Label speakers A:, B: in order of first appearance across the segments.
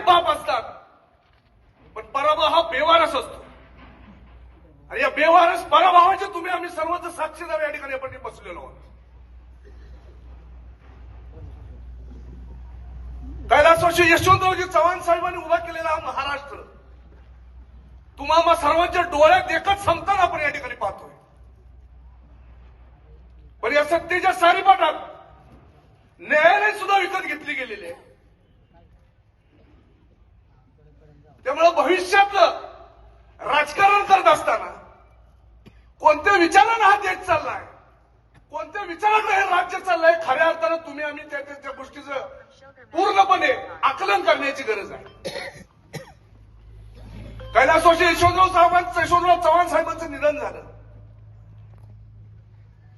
A: अनेक बाप असतात पण पराभव हा बेवारस असतो. आणि या बेवारस पराभवाचे तुम्ही आम्ही सर्वच साक्षीदार या ठिकाणी आपण बसलेलो आहोत. कैलासवासी यशवंतरावजी चव्हाण साहेबांनी उभा केलेला हा महाराष्ट्र तुम्हाला सर्वांच्या डोळ्यात देखत संपताना आपण या ठिकाणी पाहतोय. पण या सत्तेच्या सारीपाठात न्यायालय सुद्धा विकत घेतली गेलेली आहे त्यामुळे भविष्यातलं राजकारण करत असताना कोणत्या विचारानं हा देश चाललाय कोणत्या विचारानं हे राज्य चाललंय खऱ्या अर्थानं तुम्ही आम्ही त्या त्या- गोष्टीचं पूर्णपणे आकलन करण्याची गरज आहे. कैलासवासी यशवंतराव साहेबांचं यशवंतराव चव्हाण साहेबांचं निधन झालं.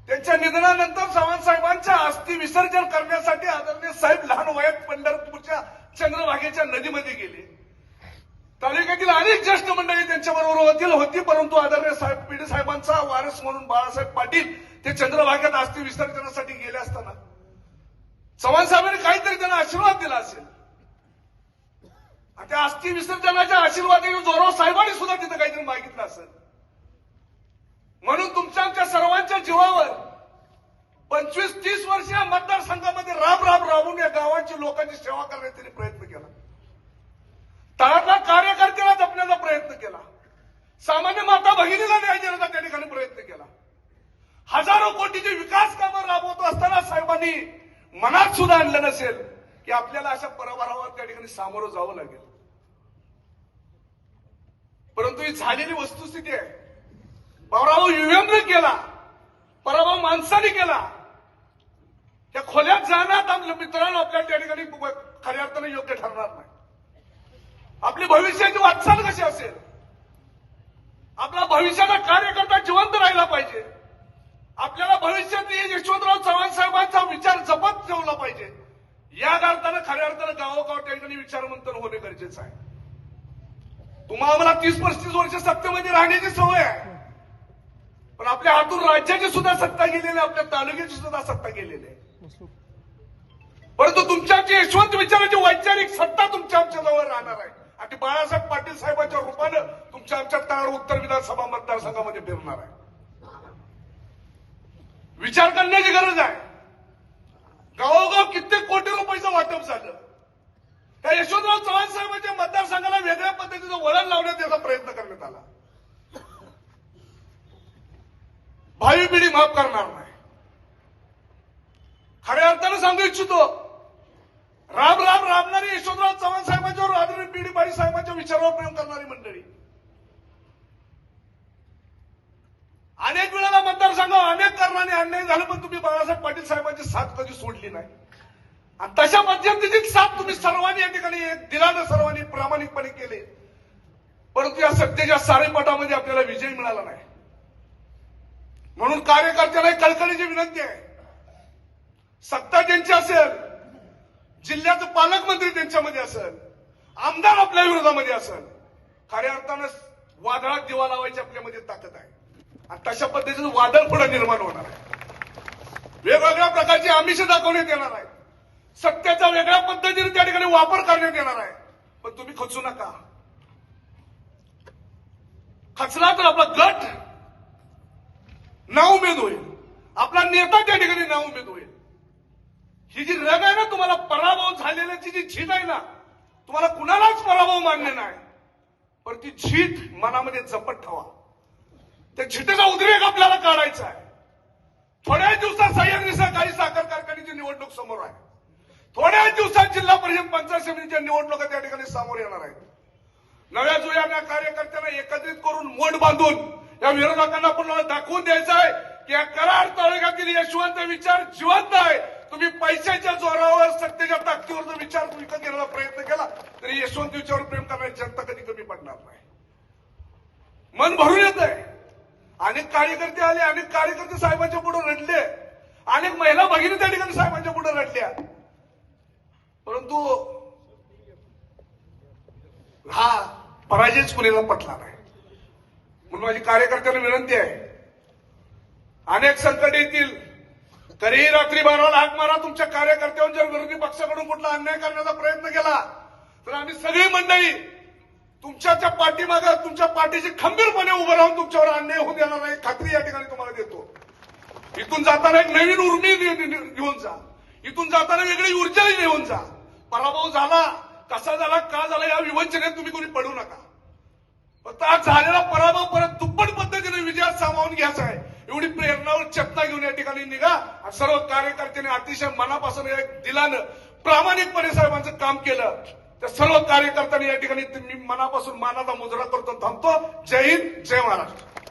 A: त्यांच्या निधनानंतर चव्हाण साहेबांच्या अस्थि विसर्जन करण्यासाठी आदरणीय साहेब लहान वयात पंढरपूरच्या चंद्रभागेच्या नदीमध्ये गेले. तालुक्यातील अनेक ज्येष्ठ मंडळी त्यांच्याबरोबर होतील होती परंतु आदरणीय साहेब पिढी साहेबांचा वारस म्हणून बाळासाहेब पाटील ते चंद्रभागेत अस्थि विसर्जनासाठी गेले असताना चव्हाण साहेबांनी काहीतरी त्यांना आशीर्वाद दिला असेल. त्या अस्थि विसर्जनाच्या आशीर्वाद जोराव साहेबांनी सुद्धा तिथं काहीतरी मागितलं असेल. म्हणून तुमच्या आमच्या सर्वांच्या जीवावर पंचवीस तीस वर्ष या मतदारसंघामध्ये राब राब राबून या गावांची लोकांची सेवा करण्यात त्यांनी प्रयत्न केला तळातल्या कार्यकर्त्याला जपण्याचा प्रयत्न केला सामान्य माता भगिनीला न्याय देण्याचा त्या ठिकाणी प्रयत्न केला हजारो कोटीची विकास कामं राबवत असताना साहेबांनी मनात सुद्धा आणलं नसेल की आपल्याला अशा पराभरावर त्या ठिकाणी सामोरं जावं लागेल. परंतु ही झालेली वस्तुस्थिती आहे. पराभव युवेंद्र केला पराभव माणसाने केला. त्या खोल्यात जाण्यात आपल्या मित्रांनो आपल्याला त्या ठिकाणी खऱ्या अर्थाने योग्य ठरणार नाही. आपली भविष्याची वाटचाल कशी असेल? आपला भविष्याचा कार्यकर्ता जिवंत राहिला पाहिजे. आपल्याला भविष्यात यशवंतराव चव्हाण साहेबांचा विचार जपत ठेवला पाहिजे. या अर्थानं खऱ्या अर्थानं गावोगाव त्या ठिकाणी विचारमंथन होणे गरजेचं आहे. तुम्हाला आम्हाला तीस पस्तीस वर्ष सत्तेमध्ये राहण्याची सवय आहे. पण आपल्या हातून राज्याची सुद्धा सत्ता गेलेली आहे आपल्या तालुक्याची सुद्धा सत्ता गेलेली आहे. परंतु तुमच्या आमच्या यशवंत विचाराची वैचारिक सत्ता तुमच्या आमच्या जवळ राहणार आहे. आणि बाळासाहेब पाटील साहेबांच्या रूपानं तुमच्या आमच्या तार उत्तर विधानसभा मतदारसंघामध्ये फिरणार आहे. विचार करण्याची गरज आहे. गावोगाव कित्येक कोटी रुपयाचं वाटप झालं. त्या यशवंतराव चव्हाण साहेबांच्या मतदारसंघाला वेगळ्या पद्धतीचं वळण लावण्यात याचा प्रयत्न करण्यात आला. भावी पिढी माफ करणार नाही. खऱ्या अर्थानं सांगू इच्छितो राम राम राबणारी यशवंतराव चव्हाण साहेबांच्यावर आदरणीय पिढी बाई साहेबांच्या विचारावर प्रेम करणारी मंडळी. अनेक वेळेला मतदारसंघावर अनेक कारणाने झालं पण तुम्ही बाळासाहेब पाटील साहेबांची साथ कधी सोडली नाही. आणि तशा पद्धतीची साथ तुम्ही सर्वांनी या ठिकाणी दिलानं सर्वांनी प्रामाणिकपणे केले. परंतु या सत्तेच्या सारेपटामध्ये आपल्याला विजय मिळाला नाही. म्हणून कार्यकर्त्याला कळकळीची विनंती आहे. सत्ता त्यांची असेल जिल्ह्याचं पालकमंत्री त्यांच्यामध्ये असेल आमदार आपल्या विरोधामध्ये असेल खऱ्या अर्थानं वादळात दिवा लावायची आपल्यामध्ये ताकद आहे. आणि तशा पद्धतीचं वादळ पुढे निर्माण होणार आहे. वेगवेगळ्या प्रकारची आमिष दाखवण्यात येणार आहे सत्याचा वेगळ्या पद्धतीने त्या ठिकाणी वापर करण्यात येणार आहे. पण तुम्ही खचू नका. खचला तर आपला गट नाउमेद होईल. आपला नेता त्या ठिकाणी नाउमेद होईल. ही जी रग आहे ना तुम्हाला पराभव झालेल्याची जी झीट आहे ना तुम्हाला कुणालाच पराभव मान्य नाही. पण ती झीट मनामध्ये जपत ठेवा. त्या झीटेचा उद्रेक आपल्याला काढायचा आहे. थोड्याच दिवसात सह्याद्री सहकारी साखर कारखान्याची निवडणूक समोर आहे. थोड्याच दिवसात जिल्हा परिषद पंचायत समितीच्या निवडणुका त्या ठिकाणी समोर येणार आहेत. नव्या जुन्या कार्यकर्त्यांना एकत्रित करून मोठ बांधून या विरोधकांना पुन्हा दाखवून द्यायचं आहे की या कराड तालुक्यातील यशवंत विचार जिवंत आहे. तुम्ही पैशाच्या जोरावर सत्तेच्या ताकदीवर जो विचार विकत घेण्याचा प्रयत्न केला तरी यशवंत विचारावर प्रेम करणारी जनता कधी कमी पडणार नाही. मन भरून येत आहे अनेक कार्यकर्ते आले अनेक कार्यकर्ते साहेबांच्या पुढे रडले. अनेक महिला भगिनी त्या ठिकाणी साहेबांच्या पुढे रडल्या. परंतु हा पराजयच कुणीला पटला नाही. म्हणून माझी कार्यकर्त्यांना विनंती आहे अनेक संकट येतील तरीही रात्री बाराला हाक मारा तुमच्या कार्यकर्त्यांवर जर विरोधी पक्षाकडून कुठला अन्याय करण्याचा प्रयत्न केला तर आम्ही सगळी मंडळी तुमच्याच्या पाठीमागे तुमच्या पाठीशी खंबीरपणे उभं राहून तुमच्यावर अन्याय होऊ देणार नाही खात्री या ठिकाणी तुम्हाला देतो. इथून जाताना एक नवीन उर्मी घेऊन जा. इथून जाताना वेगळी ऊर्जा घेऊन जा. पराभव झाला कसा झाला का झाला या विवंचनेत तुम्ही कोणी पडू नका. फक्त आज झालेला पराभव परत दुप्पट पद्धतीने विजयात सामावून घ्यायचा आहे. एवढी प्रेरणावर चेतना घेऊन या ठिकाणी निघा. सर्व कार्यकर्त्यांनी अतिशय मनापासून एक दिलानं प्रामाणिकपणे साहेबांचं काम केलं. त्या सर्व कार्यकर्त्यांनी या ठिकाणी मी मनापासून मानाचा मुजरा करतो थांबतो. जय हिंद जय महाराष्ट्र.